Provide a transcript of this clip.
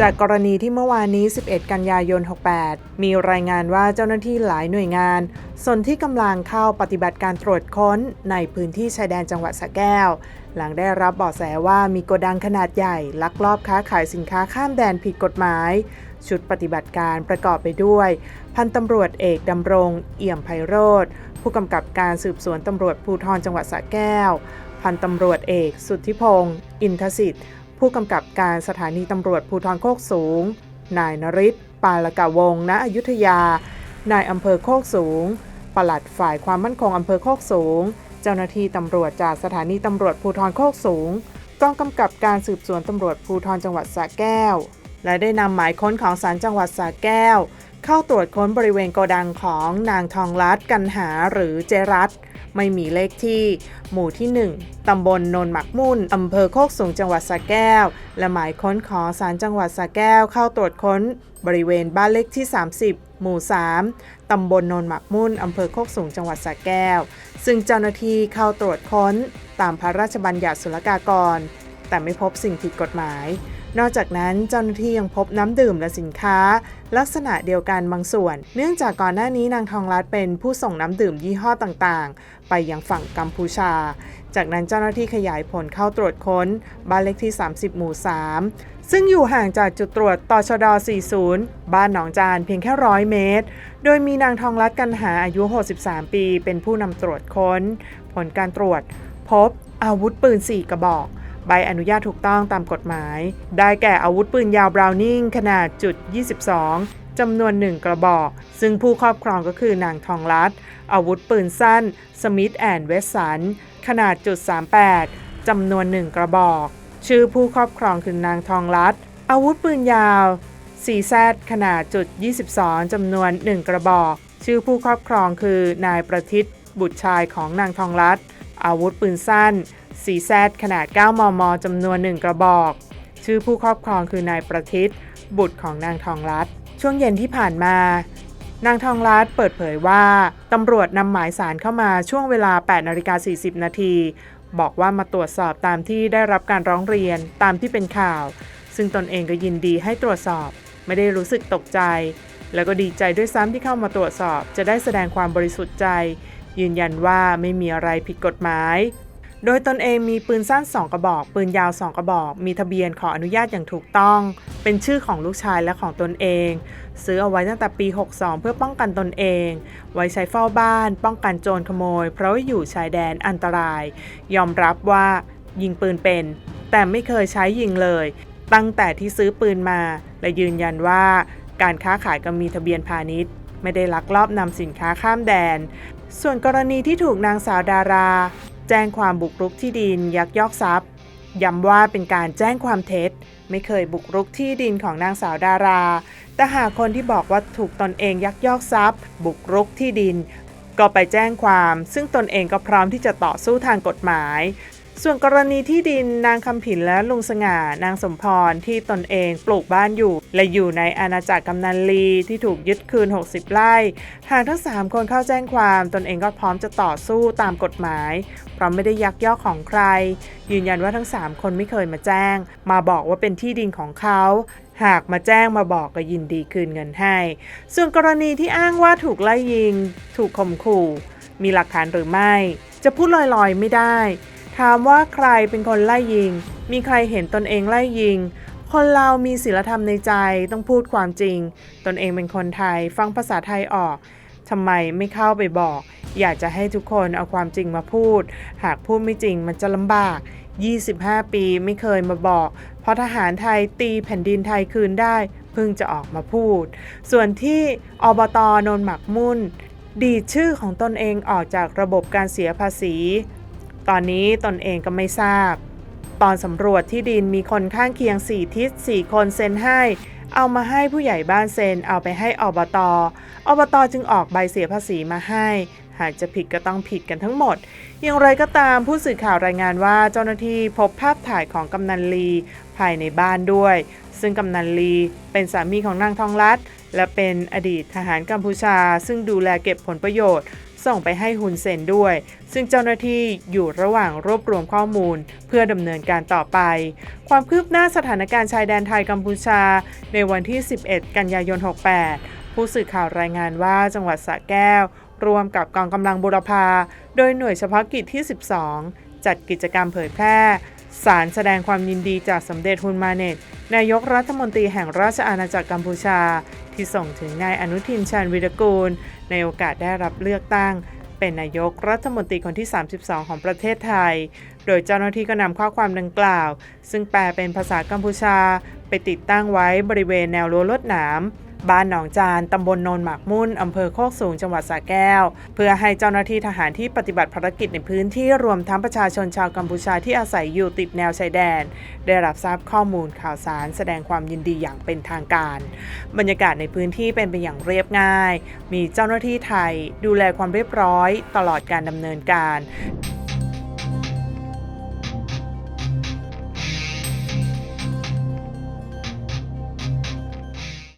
จากกรณีที่เมื่อวานนี้ 11 กันยายน 68 มีรายงานว่าเจ้าหน้าที่หลายหน่วยงาน ส่วนที่กำลังเข้าปฏิบัติการตรวจค้นในพื้นที่ชายแดนจังหวัดสระแก้ว หลังได้รับเบาะแสว่ามีโกดังขนาดใหญ่ ลักลอบค้าขายสินค้าข้ามแดนผิดกฎหมาย ชุดปฏิบัติการประกอบไปด้วย พันตำรวจเอกดำรง เอี่ยมไพโรธผู้กำกับการสืบสวนตำรวจภูธรจังหวัดสระแก้ว พันตำรวจเอก สุทธิพงศ์อินทสิทธิ์ ผู้กำกับการสถานีตำรวจภูธรโคกสูง นายนริศปาลกะวง ณ อยุธยา นายอำเภอโคกสูง ปลัดฝ่ายความมั่นคงอำเภอโคกสูง เจ้าหน้าที่ตำรวจจากสถานีตำรวจภูธรโคกสูง กองกำกับการสืบสวนตำรวจภูธรจังหวัดสระแก้ว และได้นำหมายค้นของศาลจังหวัดสระแก้ว เข้าตรวจค้นบริเวณโกดังของนางทองรัตน์กันหาหรือเจรัตไม่มีเลขที่ หมู่ที่ 1 ตำบลโนนหมักมุ่น อำเภอโคกสูงจังหวัดสระแก้ว และหมายค้นของศาลจังหวัดสระแก้วเข้าตรวจค้น บริเวณบ้านเลขที่ 30 หมู่ 3 ตำบลโนนหมักมุ่น อำเภอโคกสูงจังหวัดสระแก้ว ซึ่งเจ้าหน้าที่เข้าตรวจค้นตามพระราชบัญญัติศุลกากร แต่ไม่พบสิ่งผิดกฎหมาย นอกจากนั้นเจ้าหน้าที่ยังพบน้ำดื่มและสินค้า ลักษณะเดียวกันบางส่วน เนื่องจากก่อนหน้านี้นางทองรัตเป็นผู้ส่งน้ำดื่มยี่ห้อต่างๆ ไปยังฝั่งกัมพูชา จากนั้นเจ้าหน้าที่ขยายผลเข้าตรวจค้นบ้านเลขที่ 30 หมู่ 3 ซึ่งอยู่ห่างจากจุดตรวจตชด 40 บ้านหนองจานเพียงแค่ร้อยเมตร โดยมีนางทองรัตกันหาอายุ 63 ปี เป็นผู้นำตรวจค้น ผลการตรวจพบอาวุธปืน 4 กระบอก ใบอนุญาตถูกต้องตามกฎหมาย ได้แก่อาวุธปืนยาวบราวนิงขนาดจุด22จำนวน1กระบอก ซึ่งผู้ครอบครองก็คือนางทองรัตอาวุธปืนสั้นสมิธแอนด์เวสสันขนาดจุด38จำนวน1กระบอก ชื่อผู้ครอบครองคือนางทองรัตอาวุธปืนยาว4แซดขนาดจุด22จำนวน 1 กระบอก ชื่อผู้ครอบครองคือนายประทิตบุตรชายของนางทองรัตอาวุธปืนสั้น 4แซดขนาด 9 มม จำนวน 1 กระบอก ชื่อผู้ครอบครองคือนายประทิตบุตรของนางทองรัตช่วงเย็นที่ผ่านมา นางทองรัตเปิดเผยว่าตำรวจนำหมายสารเข้ามาช่วงเวลา8นาฬิกา40 นาที บอกว่ามาตรวจสอบตามที่ได้รับการร้องเรียนตามที่เป็นข่าว ซึ่งตนเองก็ยินดีให้ตรวจสอบ ไม่ได้รู้สึกตกใจ แล้วก็ดีใจด้วยซ้ำที่เข้ามาตรวจสอบ จะได้แสดงความบริสุทธิ์ใจ ยืนยันว่าไม่มีอะไรผิดกฎหมาย โดยตนเองมีปืนสั้น 2 กระบอก ปืนยาว 2 กระบอก มีทะเบียนขออนุญาตอย่างถูกต้อง เป็นชื่อของลูกชายและของตนเอง ซื้อเอาไว้ตั้งแต่ปี 62 เพื่อป้องกันตนเอง ไว้ใช้เฝ้าบ้าน ป้องกันโจรขโมย เพราะอยู่ชายแดนอันตราย ยอมรับว่ายิงปืนเป็น แต่ไม่เคยใช้ยิงเลย ตั้งแต่ที่ซื้อปืนมา และยืนยันว่า การค้าขายก็มีทะเบียนพาณิชย์ ไม่ได้ลักลอบนำสินค้าข้ามแดน ส่วนกรณีที่ถูกนางสาวดารา แจ้งความบุกรุกที่ดินยักยอกทรัพย์ย้ำว่าเป็นการแจ้งความเท็จ ไม่เคยบุกรุกที่ดินของนางสาวดารา แต่หากคนที่บอกว่าถูกตนเองยักยอกทรัพย์ บุกรุกที่ดิน ก็ไปแจ้งความ ซึ่งตนเองก็พร้อมที่จะต่อสู้ทางกฎหมาย ส่วนกรณีที่ดินนางคำผินและลุงสง่านางสมพรที่ตนเองปลูกบ้านอยู่ และอยู่ในอาณาจักรกำนันลีที่ถูกยึดคืน 60 ไร่ หากทั้ง 3 คนเข้าแจ้งความ ตนเองก็พร้อมจะต่อสู้ตามกฎหมาย เพราะไม่ได้ยักยอกของใคร ยืนยันว่าทั้ง 3 คนไม่เคยมาแจ้ง มาบอกว่าเป็นที่ดินของเขาหากมาแจ้งมาบอกก็ยินดีคืนเงินให้ ส่วนกรณีที่อ้างว่าถูกไล่ยิง ถูกข่มขู่ มีหลักฐานหรือไม่ จะพูดลอยๆไม่ได้ ถามว่าใครเป็นคนไล่ยิง มีใครเห็นตนเองไล่ยิง คนเรามีศีลธรรมในใจต้องพูดความจริง ตนเองเป็นคนไทยฟังภาษาไทยออกทำไมไม่เข้าไปบอก อยากจะให้ทุกคนเอาความจริงมาพูด หากพูดไม่จริงมันจะลำบาก 25 ปีไม่เคยมาบอก เพราะทหารไทยตีแผ่นดินไทยคืนได้เพิ่งจะออกมาพูด ส่วนที่อบตนนหมักมุ่น ดีชื่อของตนเองออกจากระบบการเสียภาษี ตอนนี้ตนเองก็ไม่ทราบ ตอนสำรวจที่ดินมีคนข้างเคียง4ทิศ4คนเซ็นให้ เอามาให้ผู้ใหญ่บ้านเซ็นเอาไปให้อบตอบตจึงออกใบเสียภาษีมาให้ หากจะผิดก็ต้องผิดกันทั้งหมด อย่างไรก็ตามผู้สื่อข่าวรายงานว่าเจ้าหน้าที่พบภาพถ่ายของกำนันลีภายในบ้านด้วย ซึ่งกำนันลีเป็นสามีของนางทองรัตและเป็นอดีตทหารกัมพูชา ซึ่งดูแลเก็บผลประโยชน์ ส่งไปให้ฮุนเซนด้วย ซึ่งเจ้าหน้าที่อยู่ระหว่างรวบรวมข้อมูล เพื่อดำเนินการต่อไป ความคืบหน้าสถานการณ์ชายแดนไทยกัมพูชา ในวันที่ 11 กันยายน 68 ผู้สื่อข่าวรายงานว่าจังหวัดสระแก้ว รวมกับกองกำลังบุรพา โดยหน่วยเฉพาะกิจที่ 12 จัดกิจกรรมเผยแพร่สารแสดงความยินดีจากสมเด็จฮุนมาเนต นายกรัฐมนตรีแห่งราชอาณาจักรกัมพูชา ที่ส่งถึงนายอนุทินชาญวิรกูล ในโอกาสได้รับเลือกตั้ง เป็นนายกรัฐมนตรีคนที่ 32 ของประเทศไทย โดยเจ้าหน้าที่ก็นำข้อความดังกล่าว ซึ่งแปลเป็นภาษากัมพูชา ไปติดตั้งไว้บริเวณแนวรั้วลวดหนาม บ้านหนองจานตำบลโนนหมากมุ่นอำเภอโคกสูงจังหวัดสระแก้ว เพื่อให้เจ้าหน้าที่ทหารที่ปฏิบัติภารกิจในพื้นที่รวมทั้งประชาชนชาวกัมพูชาที่อาศัยอยู่ติดแนวชายแดน ได้รับทราบข้อมูลข่าวสาร แสดงความยินดีอย่างเป็นทางการ บรรยากาศในพื้นที่เป็นไปอย่างเรียบง่าย มีเจ้าหน้าที่ไทย ดูแลความเรียบร้อย ตลอดการดำเนินการ